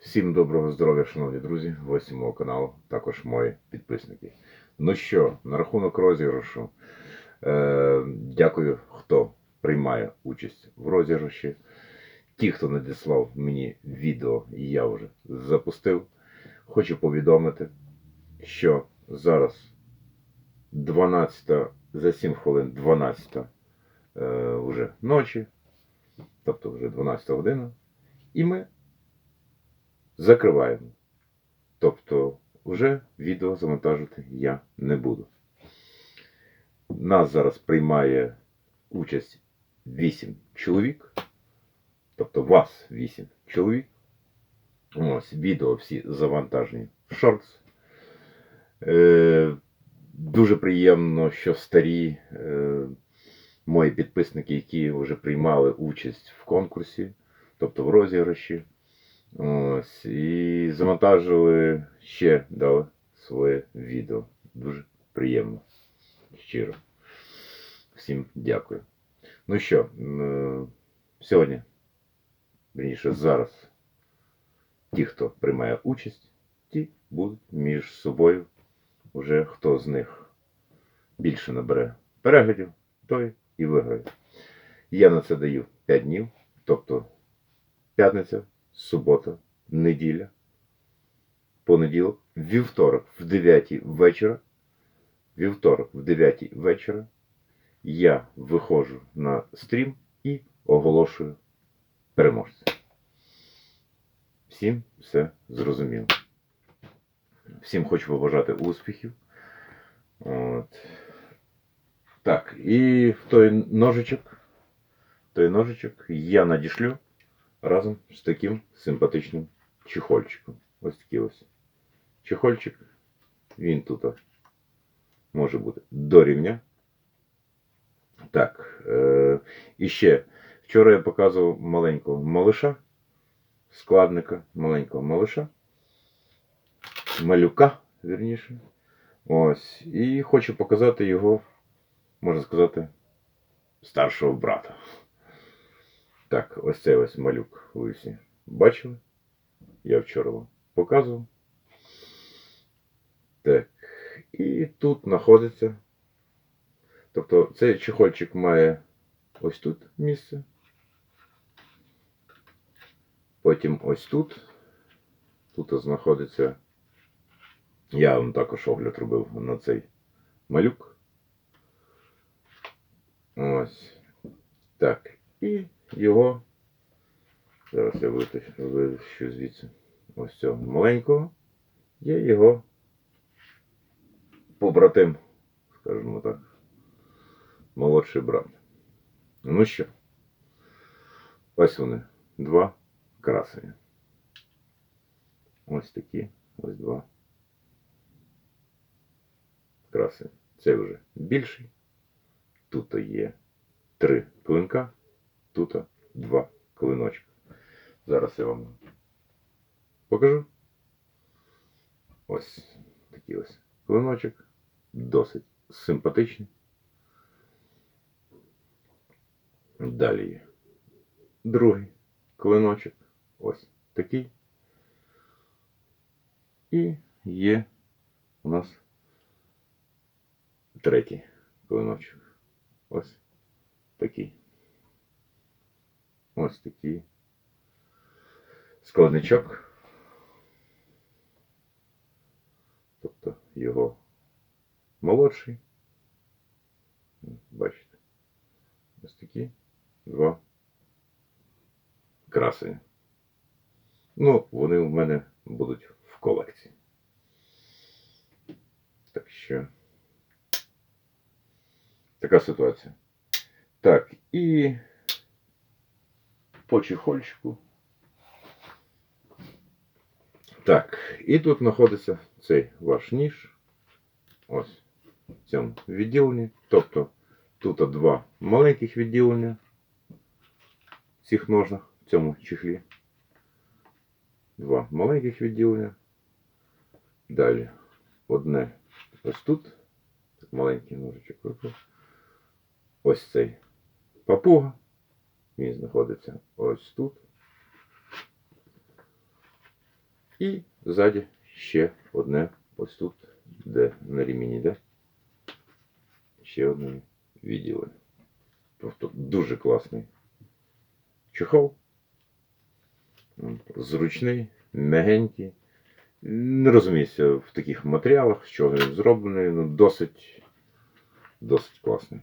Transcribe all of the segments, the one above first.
Всім доброго здоров'я, шановні друзі, гості мого каналу, також мої підписники. Ну що, на рахунок розіграшу. Е, дякую, хто приймає участь в розіграші. Ті, хто надіслав мені відео, я вже запустив. Хочу повідомити, що зараз 12 за 7 хвилин 12 е, вже ночі, тобто вже 12 година. І ми закриваємо. Тобто, вже відео завантажити я не буду. Нас зараз приймає участь 8 чоловік. Тобто вас 8 чоловік. Ось, відео всі завантажені в шортс. Е, дуже приємно, що старі е, мої підписники, які вже приймали участь в конкурсі, тобто в розіграші. Ось, і завантажили ще дали своє відео. Дуже приємно. Щиро. Всім дякую. Ну що, е, сьогодні, верніше, зараз ті, хто приймає участь, ті будуть між собою. Уже хто з них більше набере переглядів, той і виграє. Я на це даю 5 днів, тобто п'ятниця, субота, неділя, понеділок, вівторок в 9 вечора. Вівторок в 9 вечора я виходжу на стрім і оголошую переможця. Всім все зрозуміло. Всім хочу побажати успіхів. От. Так, і в той ножичок, той ножичок я надішлю разом з таким симпатичним чехольчиком. Ось такий ось чехольчик. Він тут може бути до рівня. Так. Е- і ще. Вчора я показував маленького малиша, складника, маленького малиша, малюка, вірніше. Ось. І хочу показати його, можна сказати, старшого брата. Так, ось цей ось малюк ви всі бачили. Я вчора вам показував. Так. І тут знаходиться. Тобто цей чехольчик має ось тут місце. Потім ось тут. Тут знаходиться. Я вам також огляд робив на цей малюк. Ось. Так. І його. Зараз я витащу, звідси ось цього маленького. Є його побратим, скажімо так. Молодший брат. Ну що? Ось вони. Два красені. Ось такі. Ось два. Красені. Це вже більший. Тут є три клинка. Тут два клиночка. Зараз я вам покажу. Ось такий ось клиночок. Досить симпатичний. Далі є другий клиночок. Ось такий. І є у нас третій клиночок. Ось такий. Ось такий складничок. Тобто його молодший. Бачите. Ось такі два красені. Ну, вони у мене будуть в колекції. Так що така ситуація. Так, і по чехольчику. Так, і тут знаходиться цей ваш ніж. Ось в цьому відділенні. Тобто тут два маленьких відділення в цих ножнах, в цьому чехлі. Два маленьких відділення. Далі одне ось тут. Маленький ножичок випав. Ось цей папуга. Він знаходиться ось тут. І ззаді ще одне ось тут, де на ремені, де? Ще одне відділення. Просто дуже класний чохол. Зручний, м'ягенький. Не розуміюся в таких матеріалах, з чого він зроблений, ну досить, досить класний.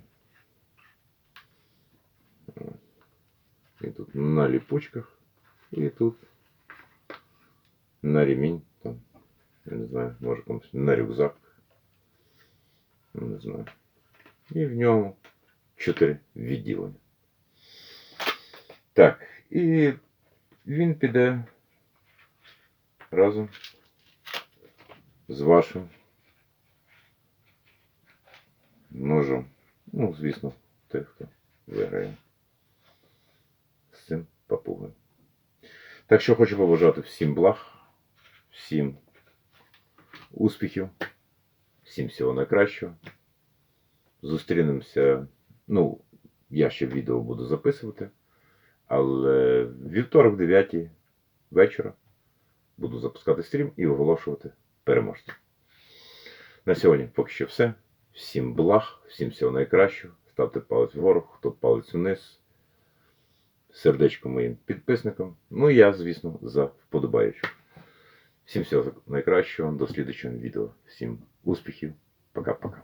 І тут на ліпучках, і тут на ремінь, там, я не знаю, може комусь на рюкзак. Ну, Не знаю. І в ньому чотири відділення. Так, і він піде разом з вашим ножом. Ну, звісно, той, хто виграє З цим папугою. Так що хочу побажати всім благ, всім успіхів, всім всього найкращого. Зустрінемося. Ну, я ще відео буду записувати, але вівторок, 9 вечора, буду запускати стрім і оголошувати переможця. На сьогодні поки що все. Всім благ, всім всього найкращого. Ставте палець вгору, хто палець вниз. Сердечко моїм підписникам. Ну і я, звісно, за вподобаючу. Всім всього найкращого. До слідчого відео. Всім успіхів. Пока-пока.